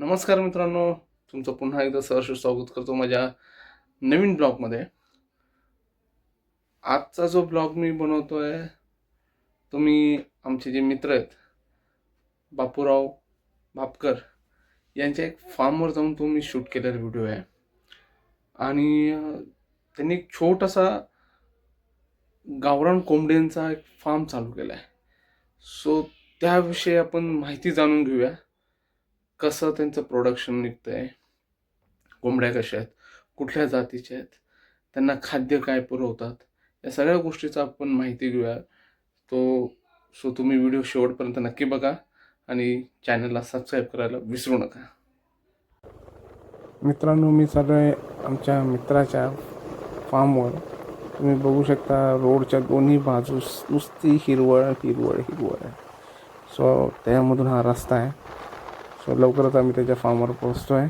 नमस्कार मित्रांनो तुमचं पुन्हा एकदा सहर्ष स्वागत करतो माझ्या नवीन ब्लॉगमध्ये. आजचा जो ब्लॉग मी बनवतोय तो मी आमचे जे मित्र आहेत बापूराव भापकर यांच्या एक फार्मवर जाऊन तो मी शूट केलेला व्हिडिओ आहे. आणि त्यांनी एक छोटासा गावरान कोंबड्यांचा एक फार्म चालू केला आहे सो त्याविषयी आपण माहिती जाणून घेऊया. कसं त्यांचं प्रोडक्शन निघतं आहे कोंबड्या कशा आहेत कुठल्या जातीच्या आहेत त्यांना खाद्य काय पुरवतात या सगळ्या गोष्टीचा आपण माहिती घेऊया. तो सो तुम्ही व्हिडिओ शेवटपर्यंत नक्की बघा आणि चॅनलला सबस्क्राईब करायला विसरू नका. मित्रांनो मी चालू आहे आमच्या मित्राच्या फार्मवर तुम्ही बघू शकता रोडच्या दोन्ही बाजूस नुसती हिरवळ हिरवळ हिरवळ. आहे सो त्यामधून हा रस्ता आहे. सो लवकरच आम्ही त्याच्या फार्मवर पोहोचतो आहे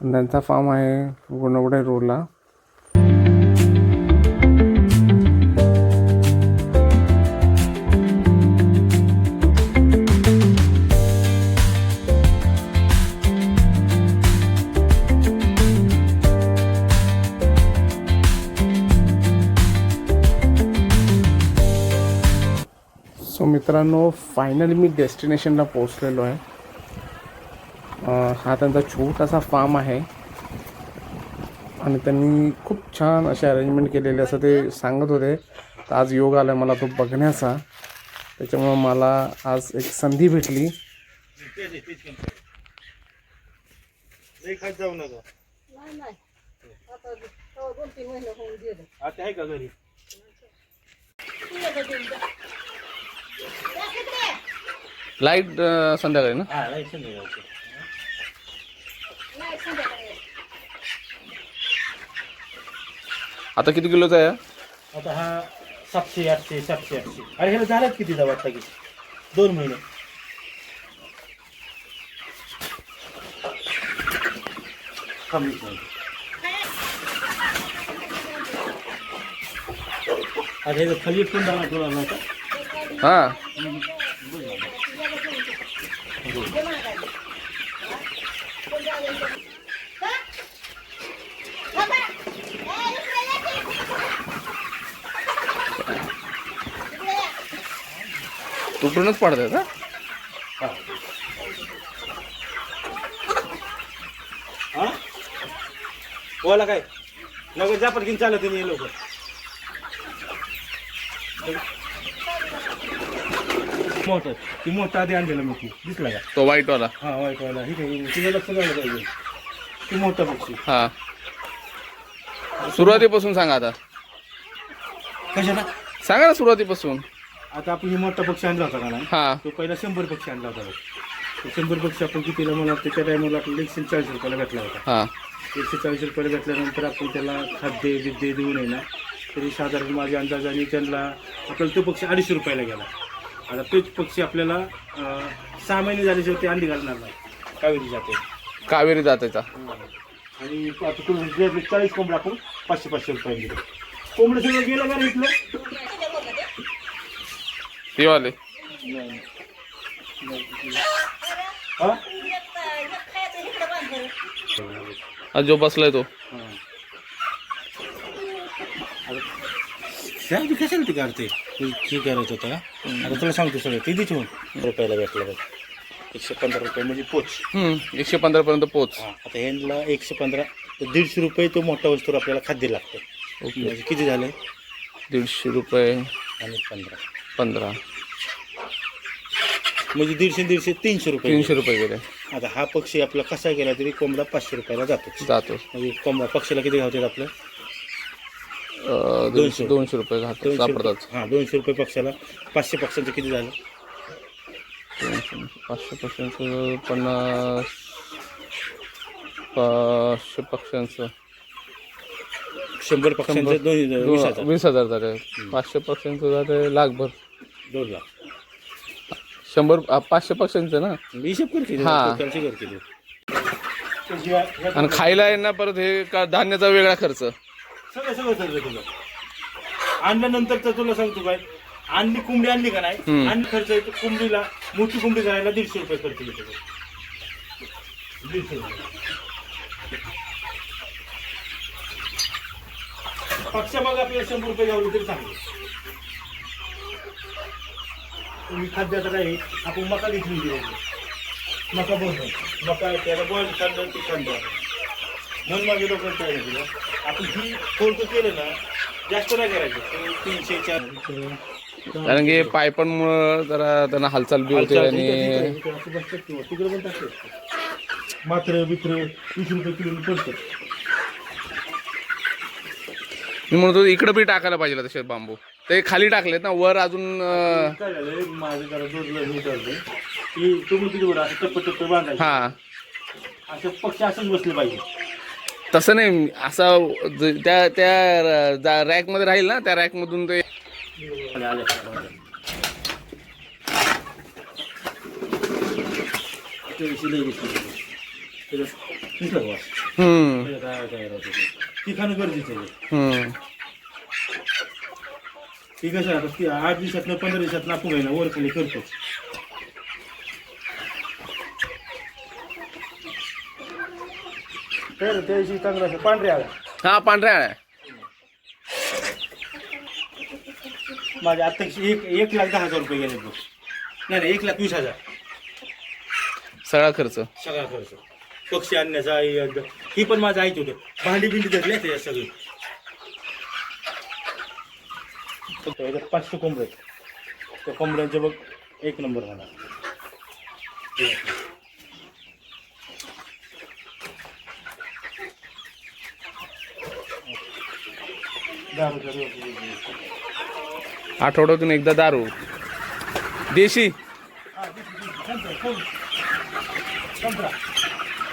त्यांचा फार्म आहे गुणवडे रोडला. सो मित्रांनो फायनली मी डेस्टिनेशनला पोहोचलेलो आहे. हा त्यांचा छोटासा फार्म आहे. आणि त्यांनी खूप छान असे अरेंजमेंट केलेले असं ते सांगत होते. तर आज योग आला मला तो बघण्याचा. त्याच्यामुळं मला आज एक संधी भेटली. लई खात जाऊ नका नाही नाही आता तो दोन तीन महिने होऊन गेले आता आहे का घरी तू येतं देऊन जा. जा तिकडे. लाइट संध्याकाळी ना हा नाही संध्याकाळचं नाही संध्याकाळी ये. आता किती किलोचा आहे आता हा सातशे आठशे सातशे आठशे. अरे ह्याला झाल्यात किती दवा की? दोन महिने. कमीच नाही आता ह्याचं खाली पण दाणा ठेवला नव्हता हां ये मागायला. कोण जायला इकडे? का? बाबा. ए, इकडे ये की. इकडे ये. तुटूनच पडतात हा हा? हा बोला काय? नगर जापट घेऊन चालत नाही लोक. मोठं ती मोठं आधी आणलेलं मी ती. दिसला का? तो व्हाईटवाला हा वाईट वाला ठीक आहे तुझं लक्ष झालं पाहिजे. ती मोठं पक्षी. हां. सुरुवातीपासून सांगा आता. कशाला? सांगा ना सुरुवातीपासून. आता आपण ही मोठा पक्षी आणला होता का नाही? हां. तो पहिला शंभर पक्षी आणला होता बघ. तो शंभर पक्षी आपण कितीला मला वाटतं त्या टायमाला आपल्याला एकशे चाळीस रुपयाला भेटला होता. हां. एकशे चाळीस रुपयाला भेटल्यानंतर आपण त्याला खाद्य बिद्य देऊ नये ना तरी साधारण माझ्या अंदाजाने त्यांना आपल्याला तो पक्षी अडीचशे रुपयाला गेला. आता तोच पक्षी आपल्याला अं, सहा महिने झाल्याशिवाय ते अंडी घालणार नाही. कावेरी जाते. कावेरी जातीचा आणि आता तुला जे चाळीस कोंबडा आपण पाचशे पाचशे रुपये दिले. कोंबडं सगळं गेलं का रे इथलं? ते वाले हा? खायचं इकडे बाँध बरं. हा। जो बसलाय तो त्याआधी कशाला ते काढते हे? करत होता आता तुला सांगतो सगळं ते देतो रुपयाला भेटला बघ एकशे पंधरा रुपये म्हणजे पोच। हम्म, एकशे पंधरा पर्यंत पोच। हा, आता ह्यांना एकशे पंधरा तर दीडशे रुपये तो मोठा वस्तूवर आपल्याला खाद्य लागतं. ओके. किती झाले? दीडशे रुपये. आणि पंधरा. पंधरा. म्हणजे दीडशे दीडशे तीनशे रुपये तीनशे रुपये गेले. आता हा पक्षी आपला कसा गेला तरी कोंबडा पाचशे रुपयाला जातो. जातो. म्हणजे कोंबडा पक्षीला किती घावतात आपलं? अं, दोनशे. दोनशे रुपये घालतात दोनशे सापडतात. हां दोनशे रुपये पक्षाला. पाचशे पक्षांचं किती झालं? दोनशे पाचशे पक्ष्यांचं पन्नास पाचशे पक्ष्यांचं शंभर पक्षांचं शंभर. दोन वीस हजार. वीस हजार झाले. पाचशे पक्ष्यांचं झाले लाखभर. दोन लाख. शंभर आ, पाचशे पक्ष्यांचं ना? हिशेब कर किती हां. खर्च कर किती आणि खायला आहे ना परत हे का धान्याचा वेगळा खर्च? सगळं सगळं सगळं तुला आणल्यानंतर तर तुला सांगतो काय आणली कोंबडी आणली का नाही? हम्म. आणि खर्च येतो कोंबडीला मोठी कोंबडी करायला दीडशे रुपये खर्च येतो. दीडशे रुपये. पक्ष मग आपल्याला शंभर रुपये गावले तरी चांगले. तुम्ही खाद्याचं काय आपण मका देऊ मका बोलतो मका त्याला बॉईल खाल्लं ते खाल्लं म्हणून माझ्या लोकांना काय नाही दिलं आपण ही फोल्ड केलं ना जास्त नाही करायचं. ते तीनशे चार. कारण की पायपांमुळं जरा त्यांना हालचाल बी होते आणि तिकडे पण टाकते मात्र बित्र वीस रुपये किलो पडतं मी म्हणतो इकडं बी टाकायला पाहिजे तसे बांबू ते खाली टाकलेत ना वर अजून काय झालं माझं जरा जोडलं की तुम्ही किती असं टप्प टप्प बांधायचं हा असं असंच बसले पाहिजे तसं नाही असं ज- त्या त्या रॅकमध्ये राहील ना त्या रॅक मधून ते आले, आले. ते शिलाई घेतली. त्याच्यात निघलं वास. हम्म त्याच्यात काय काय राहतं ते. ती खाणं गरजेचं आहे हम्म ती कसं आहे आता ती आठ दिवसातनं पंधरा दिवसातनं आपण आहे ना वर खाली करतो तर त्या दिवशी चांगलं असं आला हा पांढऱ्या माझ्या आता एक एक लाख दहा हजार रुपये गेले बघ नाही नाही एक लाख वीस हजार सगळा खर्च सगळा खर्च पक्षी आणण्याचा हे- पण माझं ऐकत होतं. भांडी बिंडी धरली त्याच्यात सगळी. याच्यात पाचशे कोंबडे. त्या कोंबड्यांचे बघ एक नंबर मला आठवड्यातून एकदा दारू. देशी.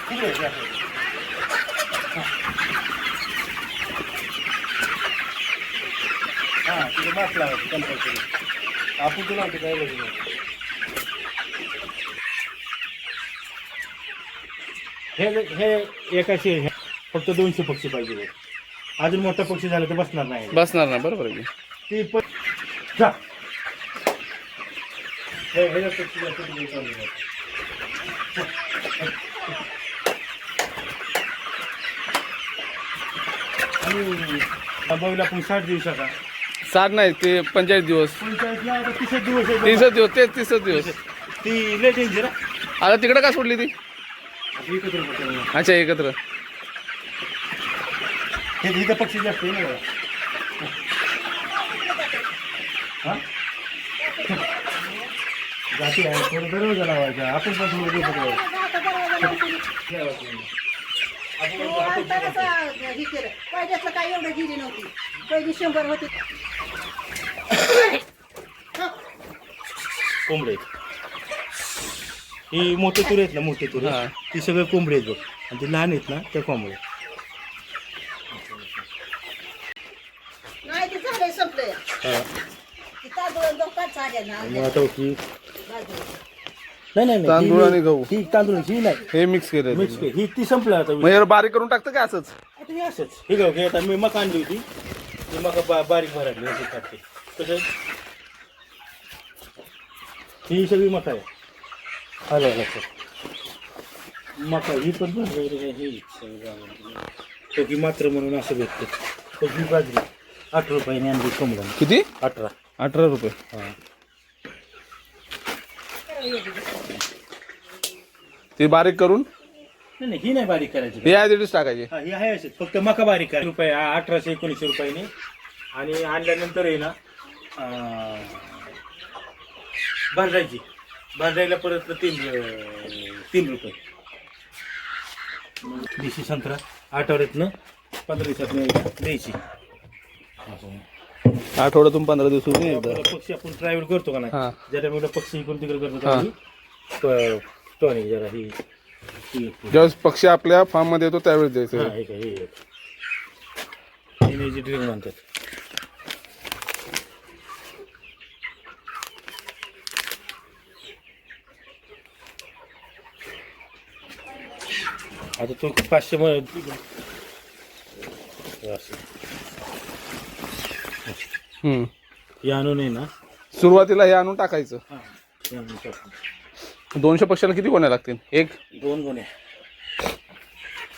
हा. हा. हा, तिथे मास्क लावायचं कंपल्सरी आपण तुला काय नाही. हे हे एकाशे हे फक्त दोनशे पक्षी पाहिजे बघ. अजून मोठा पक्षी झाला तर बसणार नाही बसणार ना बरोबर आहे की. ती पण जा हे हे जास्त जास्त चालू. आणि हा बैल आपण साठ दिवसाचा सात नाही ते पंचेचाळीस दिवस. आता तीसच दिवस आहे तीसच दिवस तेच तीसच दिवस. ती लेट येईल जरा आता तिकडे का सोडली ती? आता एकत्र पकडलं. अच्छा एकत्र. हे इथं पक्षी जास्त आहे ना जरा. हा? जाती आहे थोडं दरवाजा लावायचा. आपण पण थोडं लावून आपण- हो, हे केलं पहिल्यातलं काय एवढं गिरी नव्हती पहिली शंभर होती कोंबडे. ही मोठे तुरे आहेत ना मोठे तुरे हा. ती सगळे कोंबडे आहेत बघ आणि ते लहान आहेत ना त्या कोंबडे नाही ते झालंय संपलंय हा. ती तांदूळ लोकांच आले ना मग आता. नाही नाही नाही. तांदूळ ही- आणि गहू. ही तांदूळ ही नाही. हे मिक्स केलं मिक्स के ही ती संपलं आता. मग यावर बारीक करून टाकतं का असंच? आता हे असंच. हे गाव घे आता मी मका आणली होती. ती मका बा बारीक भरायली अशी खाते कसं ही सगळी मका आहे. आलं लक्षात मका ही पण आहे ही सगळी मात्र म्हणून असं भेटते. तो ही बाजरी. अठरा रुपयाने आणली कोंबडा किती? अठरा. अठरा रुपये. हां. ती बारीक करून? नाही नाही ही नाही बारीक करायची. हे ॲज टाकायचे. हा ही आहे फक्त मका बारीक करा रुपये आ- अठराशे एकोणीसशे रुपयाने. आणि आणल्यानंतर आहे ना अं, भाजायची भाजायला परत तीन अं, तीन रुपये. देशी संत्रा आठवड्यातनं पंधरा दिवसात द्यायची आठवड्यातून पंधरा एकदा. आपल्याला पक्षी आपण ट्रॅव्हल करतो का नाही? हा. ज्या वेळेला पक्षी इकडून तिकडे करतो हा. टॉनिक जरा ही ही एक. ज्यावेळेस पक्षी आपल्या फार्ममध्ये येतो त्यावेळेस द्यायचं हा, हे काय, हे एक. एनर्जी ड्रिंक म्हणतात आता तो पाचशे हम्म. हे आणून आहे ना सुरुवातीला हे आणून टाकायचं हा, हे आणून टाकू. दोनशे पक्षाला किती कोण्या लागतील? एक? दोन गुन्हे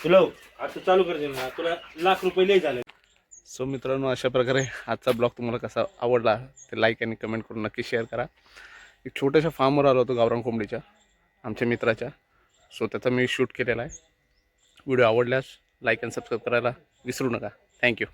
तुला आता चालू करते ना. तुला लाख रुपये लय झाले. सो मित्रांनो अशा प्रकारे आजचा ब्लॉग तुम्हाला कसा आवडला ते लाईक आणि कमेंट करून नक्की शेअर करा. एक छोट्याशा फार्मवर आलो होतो गावरान कोंबडीच्या आमच्या मित्राच्या. सो त्याचा मी शूट केलेला आहे. व्हिडिओ आवडल्यास लाईक आणि सबस्क्राईब करायला विसरू नका. थँक्यू